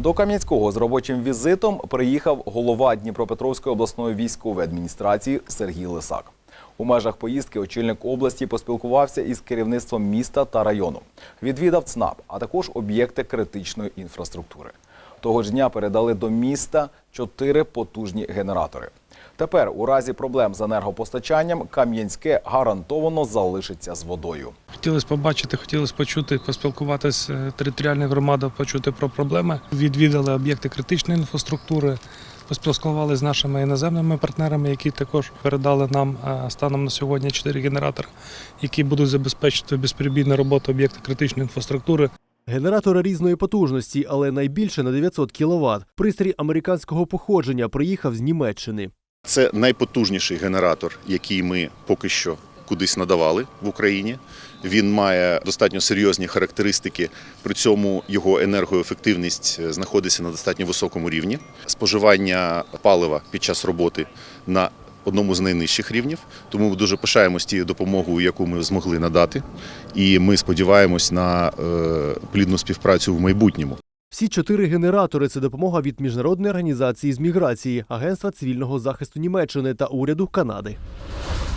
До Кам'янського з робочим візитом приїхав голова Дніпропетровської обласної військової адміністрації Сергій Лисак. У межах поїздки очільник області поспілкувався із керівництвом міста та району. Відвідав ЦНАП, а також об'єкти критичної інфраструктури. Того ж дня передали до міста чотири потужні генератори. Тепер, у разі проблем з енергопостачанням, Кам'янське гарантовано залишиться з водою. Хотілося побачити, хотілося почути, поспілкуватися територіальна громада, почути про проблеми. Відвідали об'єкти критичної інфраструктури, поспілкувалися з нашими іноземними партнерами, які також передали нам е, станом на сьогодні чотири генератори, які будуть забезпечити безперебійну роботу об'єктів критичної інфраструктури. Генератори різної потужності, але найбільше на 900 кВт. Пристрій американського походження приїхав з Німеччини. Це найпотужніший генератор, який ми поки що кудись надавали в Україні. Він має достатньо серйозні характеристики, при цьому його енергоефективність е, знаходиться на достатньо високому рівні. Споживання палива під час роботи на одному з найнижчих рівнів. Тому ми дуже пишаємось тією допомогою, яку ми змогли надати, і ми сподіваємось на е, плідну співпрацю в майбутньому. Всі чотири генератори це допомога від міжнародної організації з міграції, Агентства цивільного захисту Німеччини та уряду Канади.